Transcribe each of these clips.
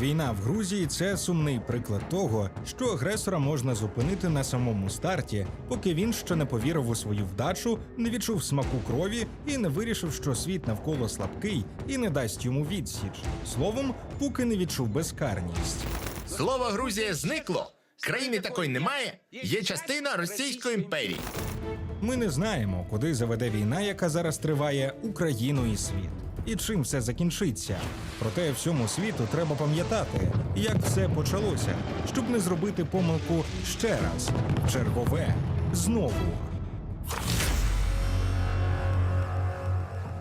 Війна в Грузії це сумний приклад того, що агресора можна зупинити на самому старті, поки він ще не повірив у свою вдачу, не відчув смаку крові і не вирішив, що світ навколо слабкий і не дасть йому відсіч. Словом, поки не відчув безкарність. Слово Грузія зникло. Країни такої немає. Є частина Російської імперії. Ми не знаємо, куди заведе війна, яка зараз триває Україну і світ. І чим все закінчиться. Проте всьому світу треба пам'ятати, як все почалося, щоб не зробити помилку ще раз, чергове, знову.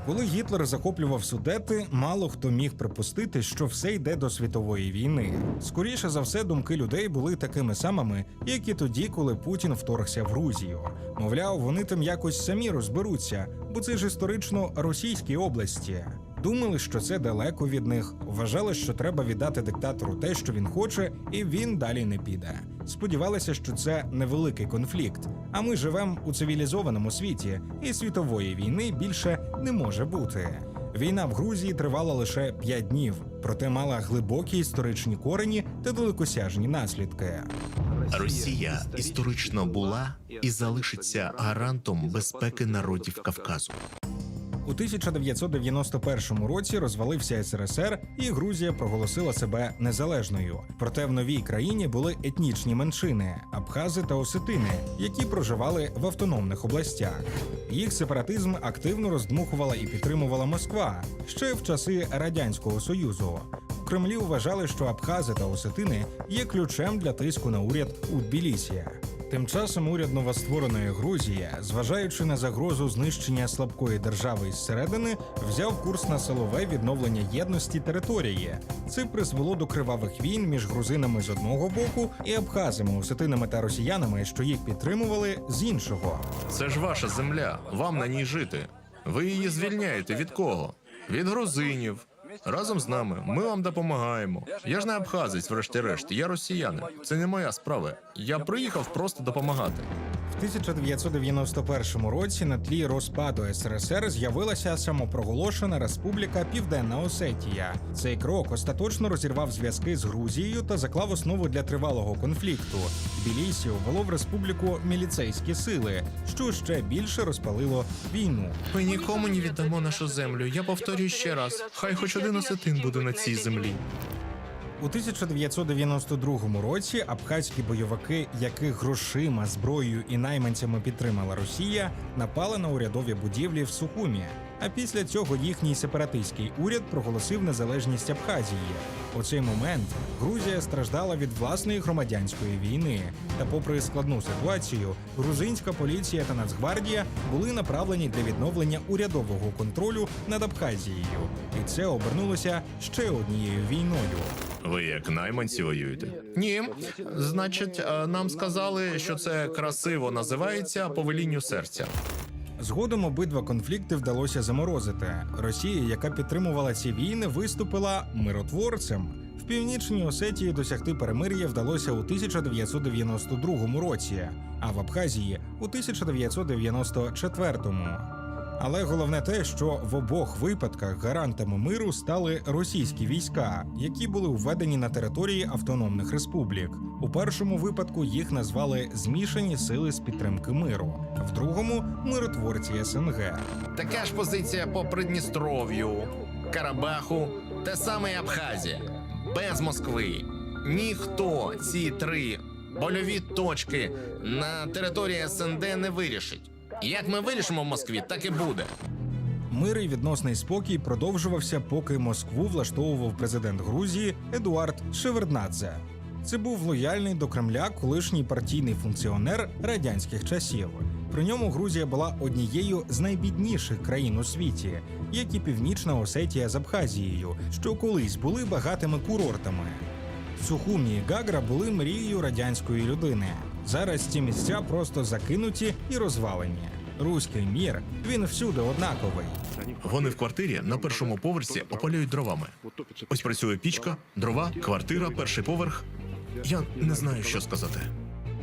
Коли Гітлер захоплював судети, мало хто міг припустити, що все йде до світової війни. Скоріше за все, думки людей були такими самими, як і тоді, коли Путін вторгся в Грузію. Мовляв, вони там якось самі розберуться, бо це ж історично російські області. Думали, що це далеко від них. Вважали, що треба віддати диктатору те, що він хоче, і він далі не піде. Сподівалися, що це невеликий конфлікт. А ми живемо у цивілізованому світі, і світової війни більше не може бути. Війна в Грузії тривала лише 5 днів, проте мала глибокі історичні корені та далекосяжні наслідки. Росія історично була і залишиться гарантом безпеки народів Кавказу. У 1991 році розвалився СРСР, і Грузія проголосила себе незалежною. Проте в новій країні були етнічні меншини абхази та осетини, які проживали в автономних областях. Їх сепаратизм активно роздмухувала і підтримувала Москва ще в часи радянського союзу. В Кремлі вважали, що абхази та осетини є ключем для тиску на уряд у Тбілісі. Тим часом уряд новоствореної Грузії, зважаючи на загрозу знищення слабкої держави зсередини, взяв курс на силове відновлення єдності території. Це призвело до кривавих війн між грузинами з одного боку і абхазами, осетинами та росіянами, що їх підтримували з іншого. Це ж ваша земля. Вам на ній жити. Ви її звільняєте від кого? Від грузинів. Разом з нами. Ми вам допомагаємо. Я ж не абхазець, врешті-решт. Я росіянин. Це не моя справа. Я приїхав просто допомагати. В 1991 році на тлі розпаду СРСР з'явилася самопроголошена Республіка Південна Осетія. Цей крок остаточно розірвав зв'язки з Грузією та заклав основу для тривалого конфлікту. Тбілісі ввело в республіку міліцейські сили, що ще більше розпалило війну. Ми нікому не віддамо нашу землю. Я повторюю ще раз. Хай хоч один осетин буде на цій землі. У 1992 році абхазькі бойовики, яких грошима, зброєю і найманцями підтримала Росія, напали на урядові будівлі в Сухумі. А після цього їхній сепаратистський уряд проголосив незалежність Абхазії. У цей момент Грузія страждала від власної громадянської війни. Та, попри складну ситуацію, грузинська поліція та Нацгвардія були направлені для відновлення урядового контролю над Абхазією, і це обернулося ще однією війною. Ви як найманці воюєте? Ні. Значить, е, нам сказали, що це красиво називається по велінню серця. Згодом обидва конфлікти вдалося заморозити. Росія, яка підтримувала ці війни, виступила миротворцем. В північній Осетії досягти перемир'я вдалося у 1992 році, а в Абхазії у 1994. Але головне те, що в обох випадках гарантами миру стали російські війська, які були введені на території автономних республік. У першому випадку їх назвали змішані сили з підтримки миру, в другому миротворці СНГ. Така ж позиція по Придністров'ю, Карабаху та саме Абхазія. Без Москви. Ніхто ці три больові точки на території СНД не вирішить. Як ми вирішимо в Москві, так і буде. Мир і відносний спокій продовжувався, поки Москву влаштовував президент Грузії Едуард Шеверднадзе. Це був лояльний до Кремля колишній партійний функціонер радянських часів. При ньому Грузія була однією з найбідніших країн у світі, як і Північна Осетія з Абхазією, що колись були багатими курортами. Сухумі і Гагра були мрією радянської людини. Зараз ці місця просто закинуті і розвалені. Руський мір він всюди однаковий. Вони в квартирі на першому поверсі опалюють дровами. Ось працює пічка, дрова, квартира, перший поверх. Я не знаю, що сказати.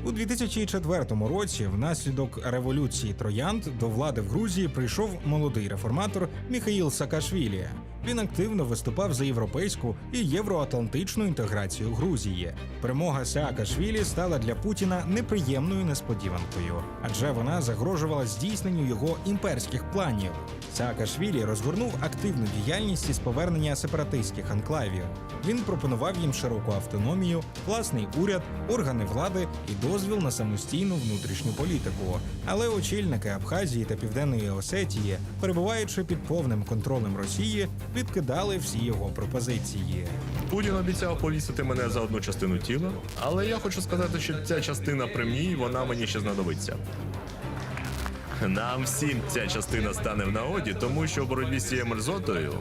У 2004 році, внаслідок революції троянд, до влади в Грузії прийшов молодий реформатор Міхаїл Саакашвілі. Він активно виступав за європейську і євроатлантичну інтеграцію Грузії. Перемога Саакашвілі стала для Путіна неприємною несподіванкою, адже вона загрожувала здійсненню його імперських планів. Саакашвілі розгорнув активну діяльність із повернення сепаратистських анклавів. Він пропонував їм широку автономію, власний уряд, органи влади і дозвіл на самостійну внутрішню політику. Але очільники Абхазії та Південної Осетії, перебуваючи під повним контролем Росії, відкидали всі його пропозиції. Путін обіцяв повісити мене за одну частину тіла, але я хочу сказати, що ця частина при мені, вона мені ще знадобиться. Нам всім ця частина стане в нагоді, тому що в боротьбі з цією мерзотою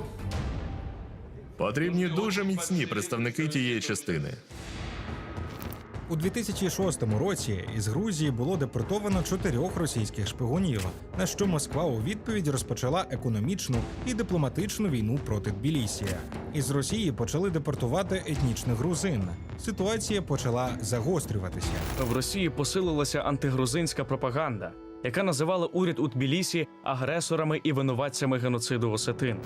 потрібні дуже міцні представники тієї частини. У 2006 році із Грузії було депортовано чотирьох російських шпигунів, на що Москва у відповідь розпочала економічну і дипломатичну війну проти Тбілісі. Із Росії почали депортувати етнічних грузин. Ситуація почала загострюватися. В Росії посилилася антигрузинська пропаганда, яка називала уряд у Тбілісі агресорами і винуватцями геноциду осетин.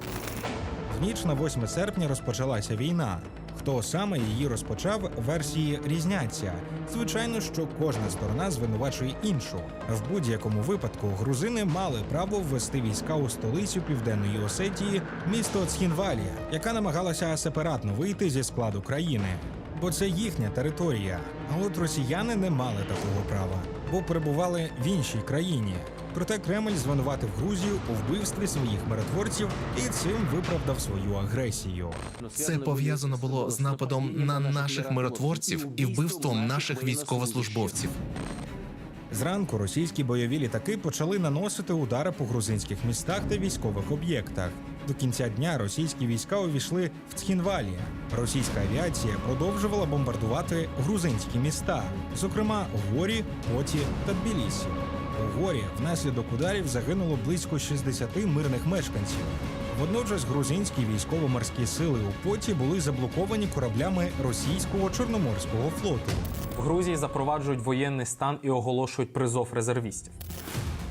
В ніч на 8 серпня розпочалася війна. Хто саме її розпочав, версії різняться. Звичайно, що кожна сторона звинувачує іншу. В будь-якому випадку грузини мали право ввести війська у столицю південної Осетії, місто Цхінвалія, яка намагалася сепаратно вийти зі складу країни. Бо це їхня територія. А от росіяни не мали такого права, бо перебували в іншій країні. Проте Кремль звинуватив Грузію у вбивстві своїх миротворців і цим виправдав свою агресію. Це пов'язано було з нападом на наших миротворців і вбивством наших військовослужбовців. Зранку російські бойові літаки почали наносити удари по грузинських містах та військових об'єктах. До кінця дня російські війська увійшли в Цхінвалі. Російська авіація продовжувала бомбардувати грузинські міста, зокрема Горі, Поті та Тбілісі. У горі внаслідок ударів загинуло близько 60 мирних мешканців. Водночас грузинські військово-морські сили у поті були заблоковані кораблями російського чорноморського флоту. В Грузії запроваджують воєнний стан і оголошують призов резервістів.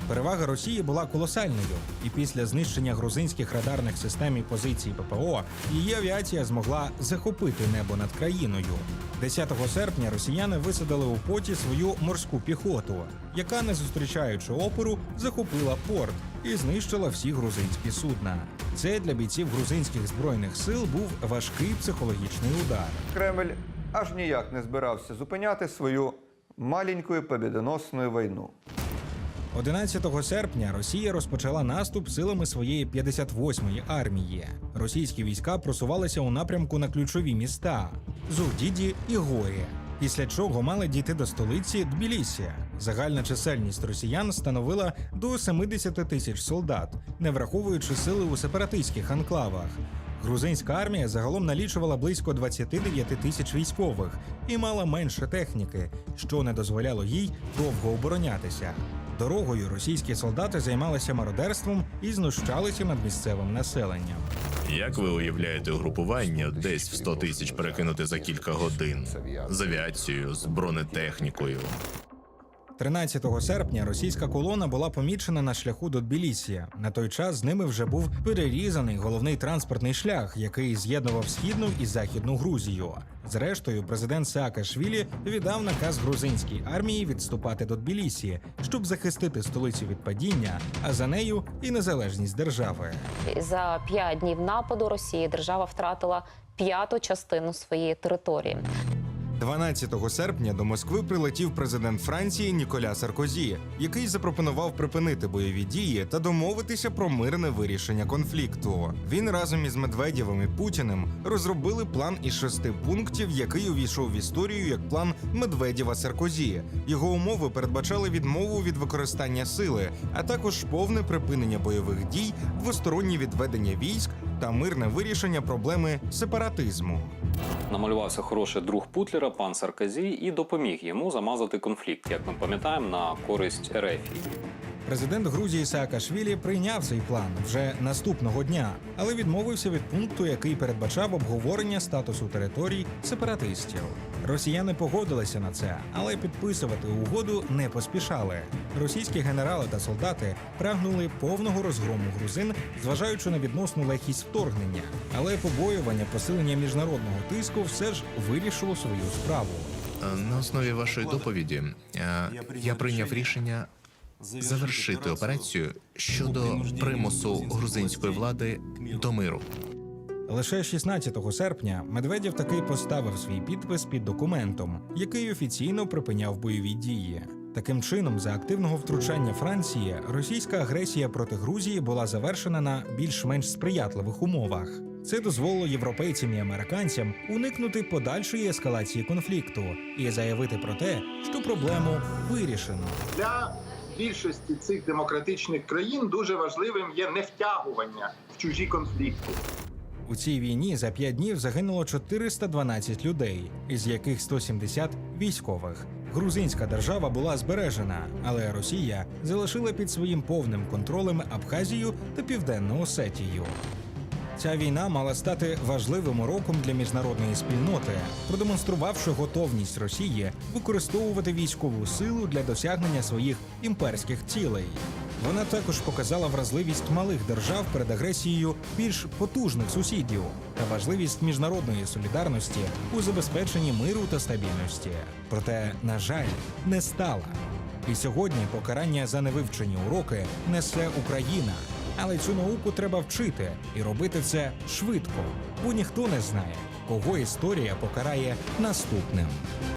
Перевага Росії була колосальною, і після знищення грузинських радарних систем і позицій ППО її авіація змогла захопити небо над країною. 10 серпня росіяни висадили у поті свою морську піхоту, яка, не зустрічаючи опору, захопила порт і знищила всі грузинські судна. Це для бійців грузинських збройних сил був важкий психологічний удар. Кремль аж ніяк не збирався зупиняти свою маленьку побідоносну війну. 11 серпня Росія розпочала наступ силами своєї 58-ї армії. Російські війська просувалися у напрямку на ключові міста Зугдіді і Горі. Після чого мали дійти до столиці Тбілісі. Загальна чисельність росіян становила до 70 тисяч солдат, не враховуючи сили у сепаратистських анклавах. Грузинська армія загалом налічувала близько 29 тисяч військових і мала менше техніки, що не дозволяло їй довго оборонятися. Дорогою російські солдати займалися мародерством і знущалися над місцевим населенням. Як ви уявляєте угрупування десь в 100 тисяч перекинути за кілька годин з авіацією, з бронетехнікою? 13 серпня російська колона була помічена на шляху до Тбілісі. На той час з ними вже був перерізаний головний транспортний шлях, який з'єднував східну і західну Грузію. Зрештою, президент Саакашвілі віддав наказ грузинській армії відступати до Тбілісі, щоб захистити столицю від падіння, а за нею і незалежність держави. За п'ять днів нападу Росії держава втратила п'яту частину своєї території. 12 серпня до Москви прилетів президент Франції Ніколя Саркозі, який запропонував припинити бойові дії та домовитися про мирне вирішення конфлікту. Він разом із Медведєвим і Путіним розробили план із шести пунктів, який увійшов в історію як план Медведєва Саркозі. Його умови передбачали відмову від використання сили, а також повне припинення бойових дій, двостороннє відведення військ та мирне вирішення проблеми сепаратизму. намалювався хороший друг Путлера, пан Саркозі, і допоміг йому замазати конфлікт, як ми пам'ятаємо, на користь Ерефії. Президент Грузії Саакашвілі прийняв цей план вже наступного дня, але відмовився від пункту, який передбачав обговорення статусу територій сепаратистів. Росіяни погодилися на це, але підписувати угоду не поспішали. Російські генерали та солдати прагнули повного розгрому грузин, зважаючи на відносну легкість вторгнення. Але побоювання посилення міжнародного тиску все ж вирішило свою справу. Е, На основі вашої доповіді е, я прийняв рішення завершити операцію щодо примусу грузинської влади до миру. Лише 16 серпня Медведєв таки поставив свій підпис під документом, який офіційно припиняв бойові дії. Таким чином, за активного втручання Франції, російська агресія проти Грузії була завершена на більш-менш сприятливих умовах. Це дозволило європейцям і американцям уникнути подальшої ескалації конфлікту і заявити про те, що проблему вирішено. для більшості цих демократичних країн дуже важливим є не втягування в чужі конфлікти. У цій війні за п'ять днів загинуло 412 людей, із яких 170 військових. Грузинська держава була збережена, але Росія залишила під своїм повним контролем Абхазію та Південну Осетію. Ця війна мала стати важливим уроком для міжнародної спільноти, продемонструвавши готовність Росії використовувати військову силу для досягнення своїх імперських цілей. Вона також показала вразливість малих держав перед агресією більш потужних сусідів та важливість міжнародної солідарності у забезпеченні миру та стабільності. Проте, на жаль, не стала. І сьогодні покарання за невивчені уроки несе Україна. Але цю науку треба вчити і робити це швидко, бо ніхто не знає, кого історія покарає наступним.